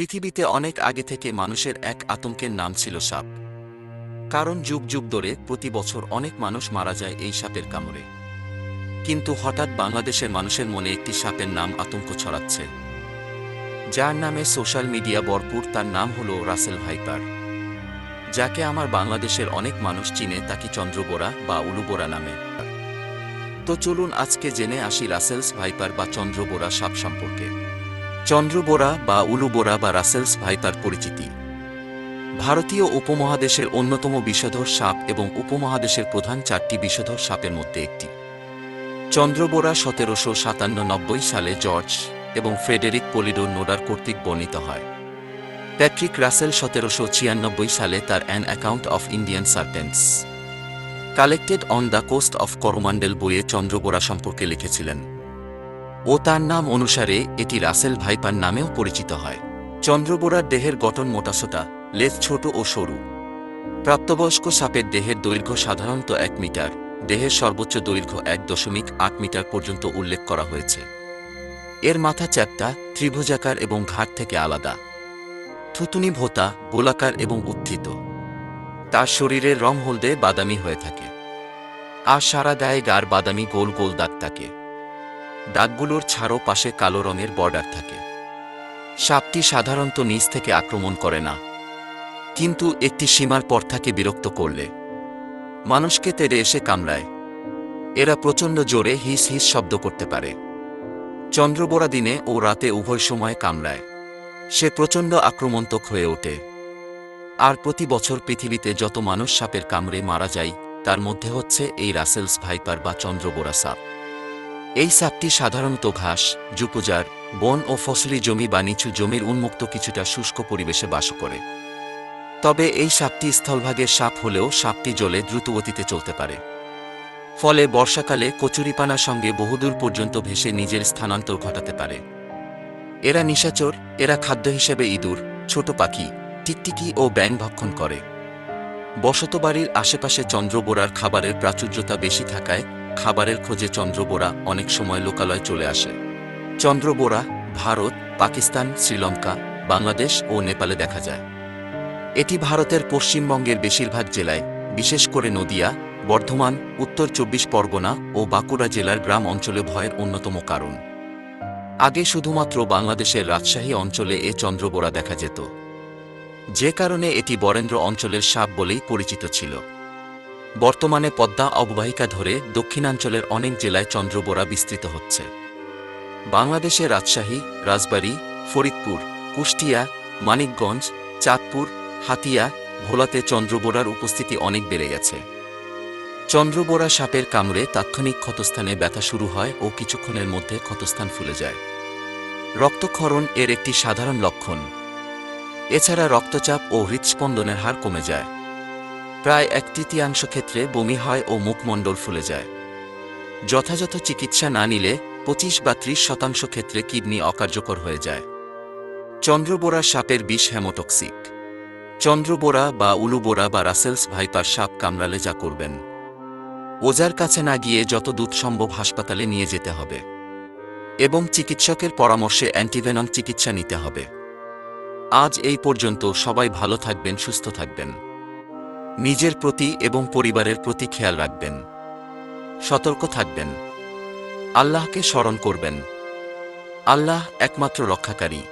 পৃথিবীতে অনেক আগে থেকে মানুষের এক আতঙ্কের নাম ছিল সাপ। কারণ যুগ যুগ ধরে প্রতি বছর অনেক মানুষ মারা যায় এই সাপের কামড়ে। কিন্তু হঠাৎ বাংলাদেশের মানুষের মনে একটি সাপের নাম আতঙ্ক ছড়াচ্ছে। যার নামে সোশ্যাল মিডিয়া ভরপুর তার নাম হল রাসেল ভাইপার। যাকে আমার বাংলাদেশের অনেক মানুষ চিনে তাকে চন্দ্রবোরা বা উলুবোরা নামে। তো চলুন আজকে জেনে আসি রাসেলস ভাইপার বা চন্দ্রবোরা সাপ সম্পর্কে। চন্দ্রবোরা বা উলুবোরা বা রাসেলস ভাই তার পরিচিতি। ভারতীয় উপমহাদেশের অন্যতম বিষধর সাপ এবং উপমহাদেশের প্রধান চারটি বিষধর সাপের মধ্যে একটি। চন্দ্রবোরা সতেরোশো সাতান্ন নব্বই সালে জর্জ এবং ফ্রেডেরিক পলিডো নোডার কর্তৃক বর্ণিত হয়। প্যাট্রিক রাসেল সতেরোশো ছিয়ানব্বই সালে তার an account of Indian serpents collected on the coast of Coromandel বইয়ে চন্দ্রবোরা সম্পর্কে লিখেছিলেন। ও তার নাম অনুসারে এটি রাসেল ভাইপার নামেও পরিচিত হয়। চন্দ্রবোরার দেহের গঠন মোটাসোটা, লেজ ছোট ও সরু। প্রাপ্তবয়স্ক সাপের দেহের দৈর্ঘ্য সাধারণত এক মিটার, দেহের সর্বোচ্চ দৈর্ঘ্য এক দশমিক আট মিটার পর্যন্ত উল্লেখ করা হয়েছে। এর মাথা চ্যাপ্টা, ত্রিভুজাকার এবং ঘাট থেকে আলাদা। থুতুনি ভোতা, গোলাকার এবং উত্থিত। তার শরীরের রং হলদে বাদামি হয়ে থাকে। আর সারা গায়ে গার বাদামি গোল গোল দাগ থাকে। দাগগুলোর ছাড়ো পাশে কালো রঙের বর্ডার থাকে। সাপটি সাধারণত নিচ থেকে আক্রমণ করে না। কিন্তু একটি সীমার পর থাকে বিরক্ত করলে। মানুষকে তেড়ে এসে কামড়ায়। এরা প্রচণ্ড জোরে হিস হিস শব্দ করতে পারে। চন্দ্রবোরা দিনে ও রাতে উভয় সময় কামড়ায়। সে প্রচণ্ড আক্রমণতক হয়ে ওঠে। আর প্রতি বছর পৃথিবীতে যত মানুষ সাপের কামড়ে মারা যায়, তার মধ্যে হচ্ছে এই রাসেলস ভাইপার বা চন্দ্রবোরা সাপ। এই সাপটি সাধারণত ঘাস, জুপুজার, বন ও ফসলি জমি বা নিচু জমির উন্মুক্ত কিছুটা শুষ্ক পরিবেশে বাস করে। তবে এই সাপটি স্থলভাগের সাপ হলেও সাপটি জলে দ্রুতগতিতে চলতে পারে। ফলে বর্ষাকালে কচুরিপানার সঙ্গে বহুদূর পর্যন্ত ভেসে নিজের স্থানান্তর ঘটাতে পারে। এরা নিশাচর, এরা খাদ্য হিসেবে ইঁদুর, ছোট পাখি, টিকটিকি ও ব্যাং ভক্ষণ করে। বসতবাড়ির আশেপাশে চন্দ্রবোরার খাবারের প্রাচুর্যতা বেশি থাকায় খাবারের খোঁজে চন্দ্রবোরা অনেক সময় লোকালয় চলে আসে। চন্দ্রবোরা, ভারত, পাকিস্তান, শ্রীলঙ্কা, বাংলাদেশ ও নেপালে দেখা যায়। এটি ভারতের পশ্চিমবঙ্গের বেশিরভাগ জেলায়, বিশেষ করে নদিয়া, বর্ধমান, উত্তর চব্বিশ পরগনা ও বাঁকুড়া জেলার গ্রাম অঞ্চলে ভয়ের অন্যতম কারণ। আগে শুধুমাত্র বাংলাদেশের রাজশাহী অঞ্চলে এ চন্দ্রবোরা দেখা যেত। যে কারণে এটি বরেন্দ্র অঞ্চলের সাপ বলেই পরিচিত ছিল। বর্তমানে পদ্মা অববাহিকা ধরে দক্ষিণাঞ্চলের অনেক জেলায় চন্দ্রবোরা বিস্তৃত হচ্ছে। বাংলাদেশে রাজশাহী, রাজবাড়ী, ফরিদপুর, কুষ্টিয়া, মানিকগঞ্জ, চাঁদপুর, হাতিয়া, ভোলাতে চন্দ্রবোরার উপস্থিতি অনেক বেড়ে গেছে। চন্দ্রবোরা সাপের কামড়ে তাৎক্ষণিক ক্ষতস্থানে ব্যথা শুরু হয় ও কিছুক্ষণের মধ্যে ক্ষতস্থান ফুলে যায়। রক্তক্ষরণ এর একটি সাধারণ লক্ষণ। এছাড়া রক্তচাপ ও হৃৎস্পন্দনের হার কমে যায়। প্রায় এক তৃতীয়াংশ ক্ষেত্রে বমি হয় ও মুখমণ্ডল ফুলে যায়। যথাযথ চিকিৎসা না নিলে পঁচিশ বা ত্রিশ শতাংশ ক্ষেত্রে কিডনি অকার্যকর হয়ে যায়। চন্দ্রবোরা সাপের বিষ হ্যামোটক্সিক চন্দ্রবোরা বা উলুবোরা বা রাসেলস ভাইপার সাপ কামড়ালে যা করবেন। ওজার কাছে না গিয়ে যত দূর সম্ভব হাসপাতালে নিয়ে যেতে হবে। এবং চিকিৎসকের পরামর্শে অ্যান্টিভেনম চিকিৎসা নিতে হবে। আজ এই পর্যন্ত সবাই ভালো থাকবেন, সুস্থ থাকবেন। নিজের প্রতি এবং পরিবারের প্রতি খেয়াল রাখবেন। সতর্ক থাকবেন। আল্লাহকে স্মরণ করবেন। আল্লাহ একমাত্র রক্ষাকারী।